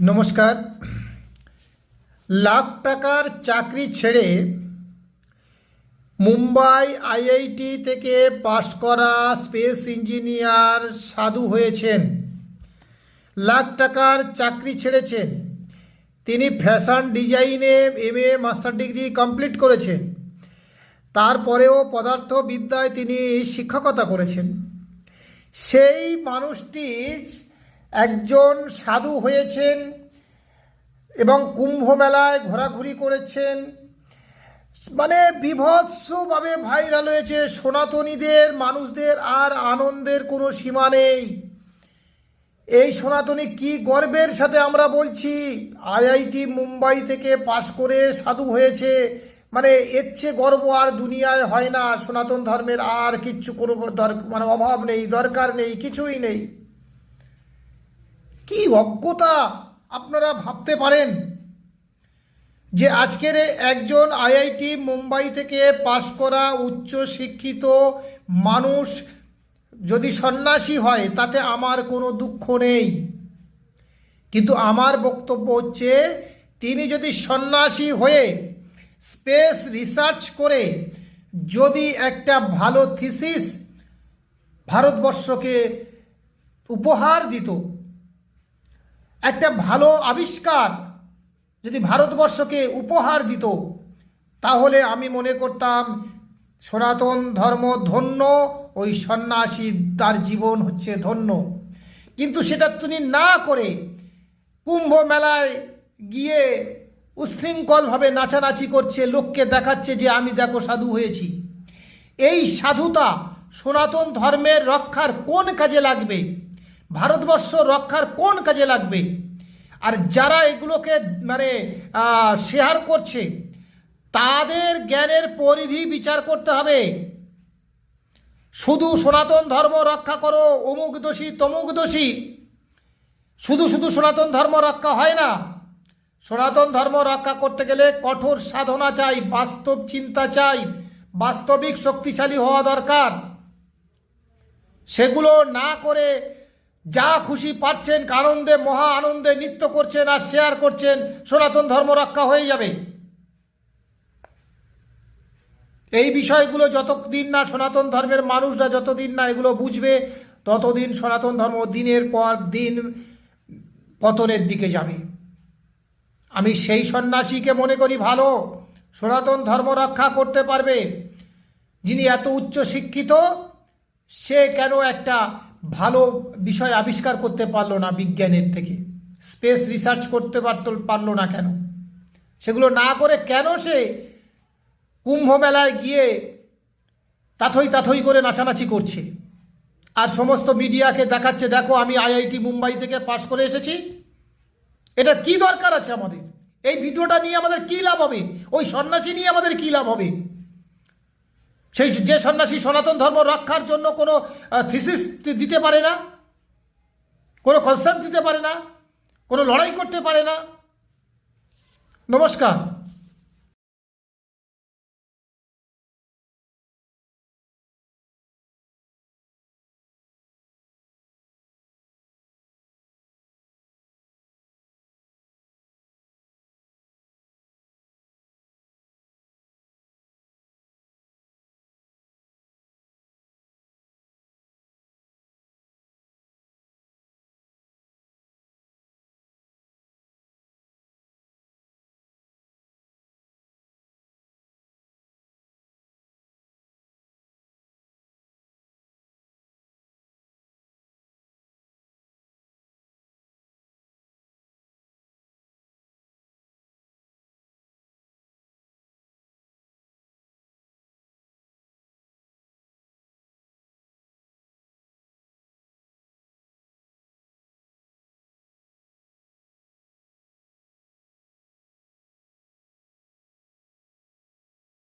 নমস্কার। লাখ টাকার চাকরি ছেড়ে মুম্বাই আইআইটি থেকে পাশ করা স্পেস ইঞ্জিনিয়ার সাধু হয়েছেন। লাখ টাকার চাকরি ছেড়েছেন। তিনি ফ্যাশন ডিজাইনে M A, master degree complete করেছেন। তারপরেও পদার্থবিদ্যায় তিনি শিক্ষকতা করেছেন। সেই মানুষটি একজন সাধু হয়েছেন এবং কুম্ভ মেলায় ঘোরাঘুরি করেছেন। মানে বিভৎসভাবে ভাইরাল হয়েছে। সনাতনীদের, মানুষদের আর আনন্দের কোনো সীমা নেই। এই সনাতনী কি গর্বের সাথে আমরা বলছি, আইআইটি মুম্বাই থেকে পাশ করে সাধু হয়েছে। মানে এর চেয়ে গর্ব আর দুনিয়ায় হয় না। সনাতন ধর্মের আর কিচ্ছু কোনো মানে অভাব নেই, দরকার নেই, কিছুই নেই। কি অজ্ঞতা আপনারা ভাবতে পারেন? যে আজকের একজন আইআইটি মুম্বাই থেকে পাশ করা উচ্চ শিক্ষিত মানুষ যদি সন্ন্যাসী হয়, তাতে আমার কোনো দুঃখ নেই। কিন্তু আমার বক্তব্য হচ্ছে, তিনি যদি সন্ন্যাসী হয়ে স্পেস রিসার্চ করে যদি একটা ভালো থিসিস ভারতবর্ষকে উপহার দিত একটা ভালো আবিষ্কার যদি ভারতবর্ষকে উপহার দিত, তাহলে আমি মনে করতাম সনাতন ধর্ম ধন্য, ওই সন্ন্যাসী তার জীবন হচ্ছে ধন্য। কিন্তু সেটা তিনি না করে কুম্ভ মেলায় গিয়ে উশৃঙ্খলভাবে নাচানাচি করছে, লোককে দেখাচ্ছে যে আমি দেখো সাধু হয়েছি। এই সাধুতা সনাতন ধর্মের রক্ষার কোন কাজে লাগবে? ভারতবর্ষ রক্ষার কোন কাজে লাগবে? আর যারা এগুলোকে মানে শেয়ার করছে, তাদের জ্ঞানের পরিধি বিচার করতে হবে। শুধু সনাতন ধর্ম রক্ষা করো, অমুক দোষী, তমুক দোষী। শুধু শুধু সনাতন ধর্ম রক্ষা হয় না। সনাতন ধর্ম রক্ষা করতে গেলে কঠোর সাধনা চাই, বাস্তব চিন্তা চাই, বাস্তবিক শক্তিশালী হওয়া দরকার। সেগুলো না করে যা খুশি পাচ্ছেন আনন্দে মহা আনন্দে নৃত্য করছেন আর শেয়ার করছেন, সনাতন ধর্ম রক্ষা হয়ে যাবে। এই বিষয়গুলো যতদিন না সনাতন ধর্মের মানুষরা যতদিন না এগুলো বুঝবে, ততদিন সনাতন ধর্ম দিনের পর দিন পতনের দিকে যাবে। আমি সেই সন্ন্যাসীকে মনে করি ভালো, সনাতন ধর্ম রক্ষা করতে পারবে। যিনি এত উচ্চ শিক্ষিত সে কেন একটা ভালো বিষয় আবিষ্কার করতে পারল না বিজ্ঞানের থেকে। স্পেস রিসার্চ করতে পারত, পারল না কেন? সেগুলো না করে কেন সে কুম্ভ মেলায় গিয়ে তাথই তাথই করে নাচানাচি করছে? আর সমস্ত মিডিয়াকে দেখাচ্ছে, দেখো, আমি আইআইটি মুম্বাই থেকে পাশ করে এসেছি। এটা কি দরকার আছে আমাদের? এই ভিডিওটা নিয়ে আমাদের কি লাভ হবে? ওই সন্ন্যাসী নিয়ে আমাদের কি লাভ হবে? সেই যে সন্ন্যাসী সনাতন ধর্ম রক্ষার জন্য কোনো থিসিস দিতে পারে না, কোনো কনসার্ট দিতে পারে না, কোনো লড়াই করতে পারে না। নমস্কার।